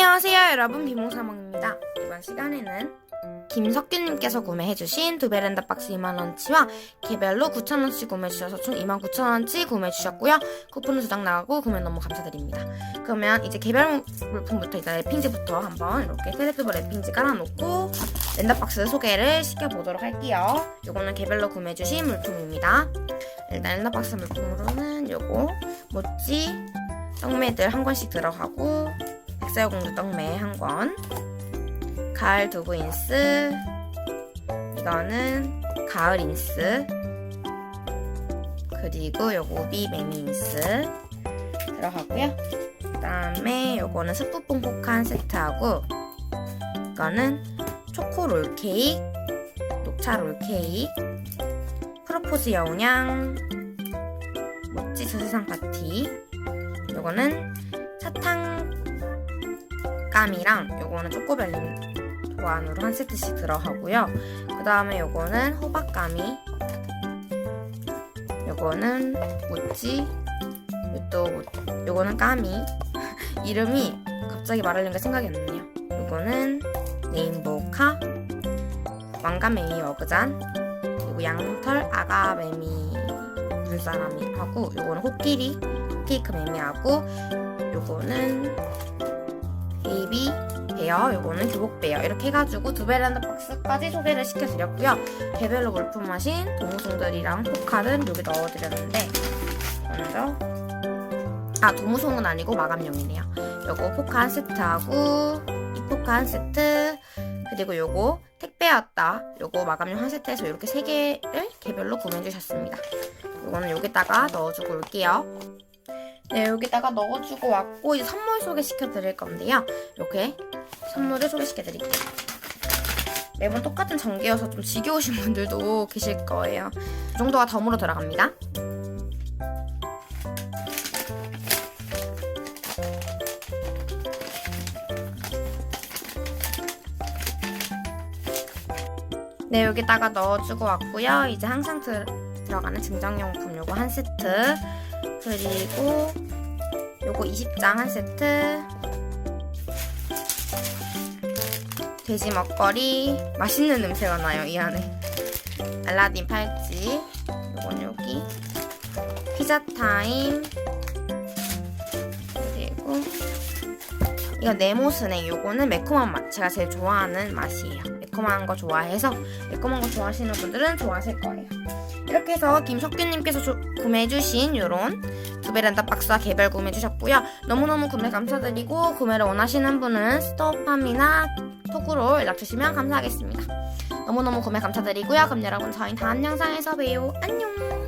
안녕하세요 여러분. 비몽사몽입니다. 이번 시간에는 김석규님께서 구매해주신 두 베란다 박스 2만원치와 개별로 9,000원치 구매해주셔서 총 29,000원치 구매해주셨고요. 쿠폰은 두 장 나가고 구매 너무 감사드립니다. 그러면 이제 개별 물품부터 일단 랩핑지부터 한번 이렇게 셀렉트브 랩핑지 깔아놓고 랜덤박스 소개를 시켜보도록 할게요. 요거는 개별로 구매해주신 물품입니다. 일단 랜덤박스 물품으로는 요거 모찌 떡매들 한 권씩 들어가고 백설공주 떡매 한 권, 가을 두부 인스, 이거는 가을 인스, 그리고 요거 우비 매미 인스. 들어가고요. 그 다음에 요거는 스프뽕 포칸 세트하고 이거는 초코 롤 케이크, 녹차 롤 케이크, 프로포즈 여운양, 모찌 저세상 파티, 요거는 사탕 감이랑 요거는 초코벨림 도안으로 한 세트씩 들어가고요. 그 다음에 요거는 호박감이 요거는 모찌 또 요거는 까미 이름이 갑자기 말하려니까 생각이 안 나네요. 요거는 레인보우카 왕가매미 머그잔 그리고 양털 아가매미 물사람이 하고 요거는 호끼리 케이크 매미하고 요거는 베이비 베어, 요거는 교복 베어 이렇게 해가지고 두 베란다 박스까지 소개를 시켜드렸고요. 개별로 물품하신 도무송들이랑 포카는 여기 넣어드렸는데 먼저 아 도무송은 아니고 마감용이네요. 요거 포카 한 세트하고 이 포카 한 세트 그리고 요거 택배 왔다 요거 마감용 한 세트에서 이렇게 세 개를 개별로 구매해 주셨습니다. 요거는 여기다가 넣어주고 올게요. 네, 여기다가 넣어주고 왔고 이제 선물 소개시켜 드릴 건데요. 이렇게 선물을 소개시켜 드릴게요. 매번 똑같은 전개여서 좀 지겨우신 분들도 계실 거예요. 이 정도가 덤으로 들어갑니다. 네, 여기다가 넣어주고 왔고요. 이제 항상 들, 들어가는 증정용품 요거 한 세트 그리고 요거 20장 한 세트. 돼지 먹거리. 맛있는 냄새가 나요 이 안에. 알라딘 팔찌. 요건 여기. 피자 타임. 그리고 이거 네모 스낵 요거는 매콤한 맛. 제가 제일 좋아하는 맛이에요 매콤한 거 좋아해서 매콤한 거 좋아하시는 분들은 좋아하실 거예요 이렇게 해서 김석규님께서 조- 구매해주신 요런 두 베란다 박스와 개별 구매해주셨고요. 너무너무 구매 감사드리고 구매를 원하시는 분은 스토팜이나 톡으로 연락 주시면 감사하겠습니다. 너무너무 구매 감사드리고요. 그럼 여러분 저희 다음 영상에서 봬요. 안녕!